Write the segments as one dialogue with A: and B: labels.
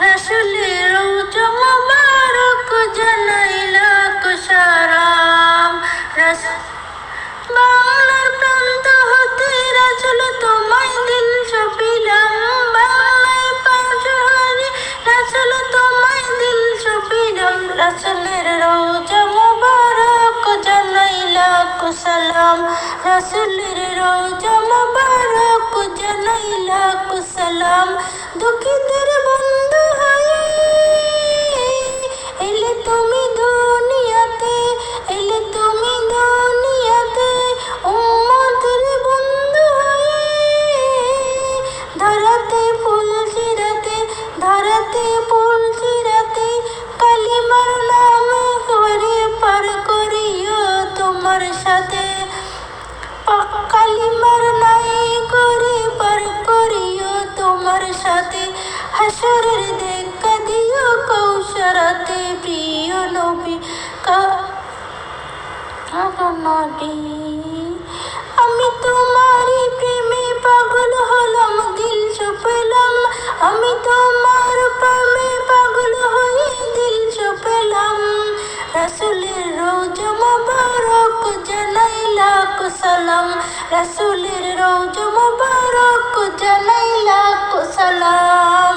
A: রওজা মোবারক জানাই লাখ সালাম রাস বাংলার প্রান্ত হতে রাসুল তোমায় দিল ছপিলাম বাংলায় পাঁচহারি রাসুল তোমায় দিল ছপিলাম রাসুলের রওজা মোবারক জানাই লাখ সালাম। রাসুলের রওজা মোবারক জানাই দুঃখীদের কালিমার নাই করে পার করিও তোমার সাথে। হাসরের দেখা দিও কৌশরাতে, প্রিয় নবী। নবী, আমি তোমারই প্রেমে পাগল হলাম দিল রাসুলের রোজ মুবারক জানাই কো সালাম।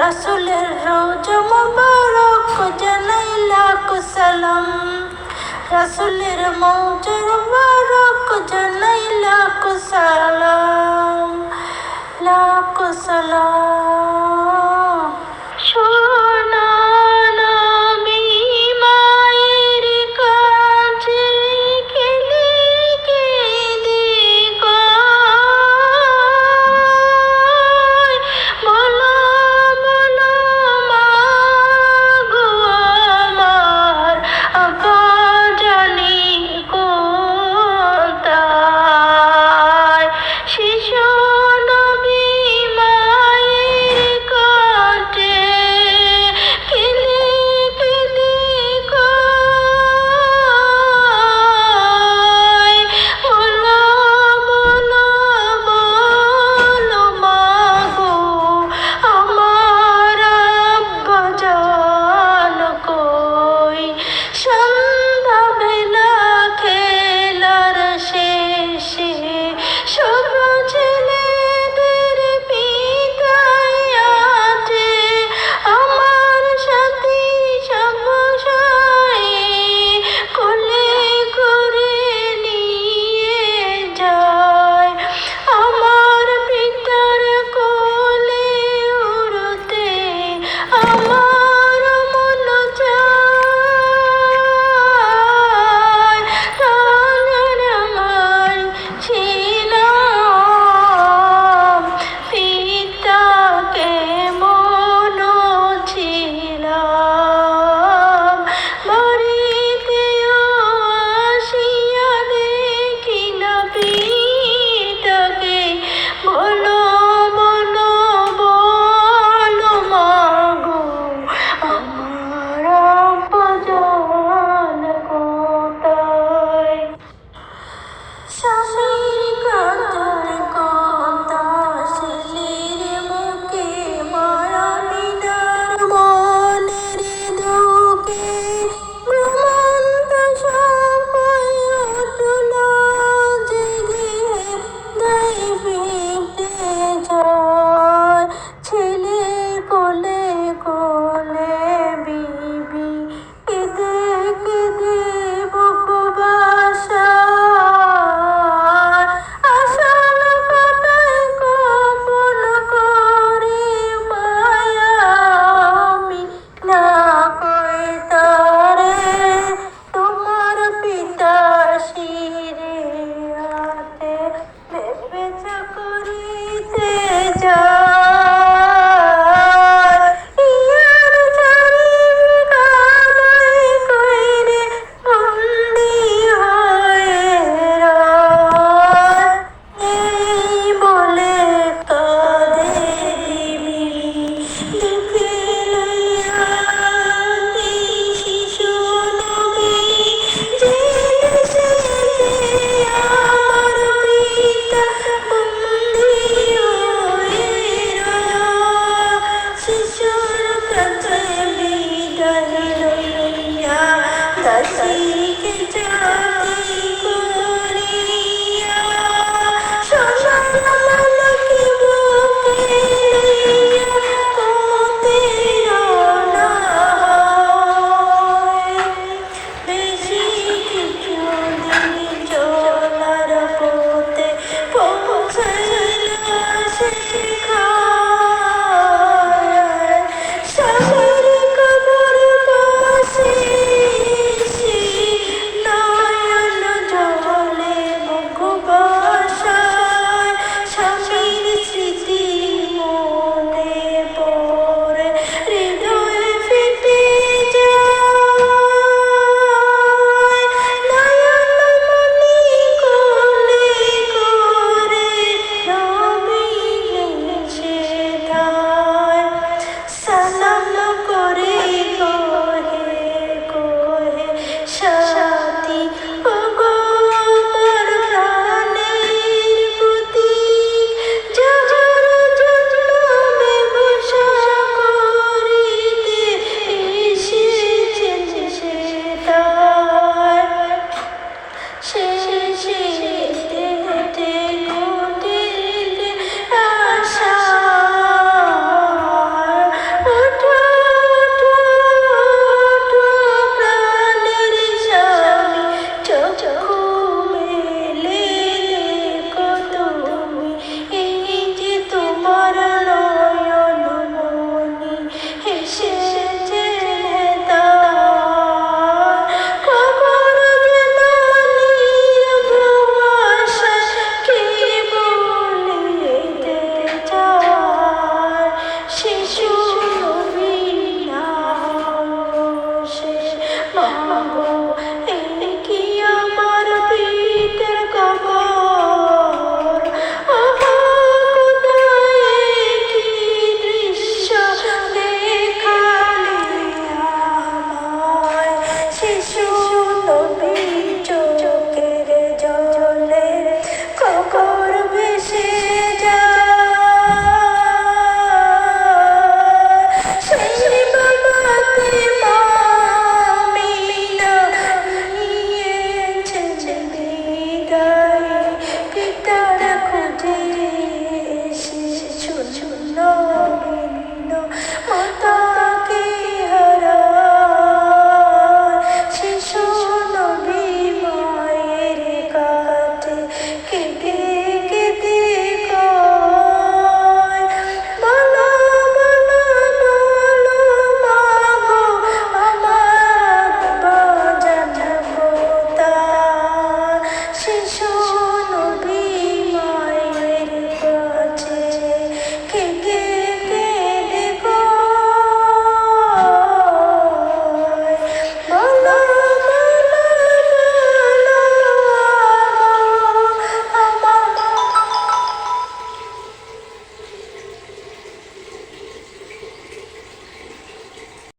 A: রাসুলের রোজ মোবারক জানাই লাখ সালাম। রাসুলের মৌজর বারক জানাই লাখ সালাম। লাখ সালাম। সুখ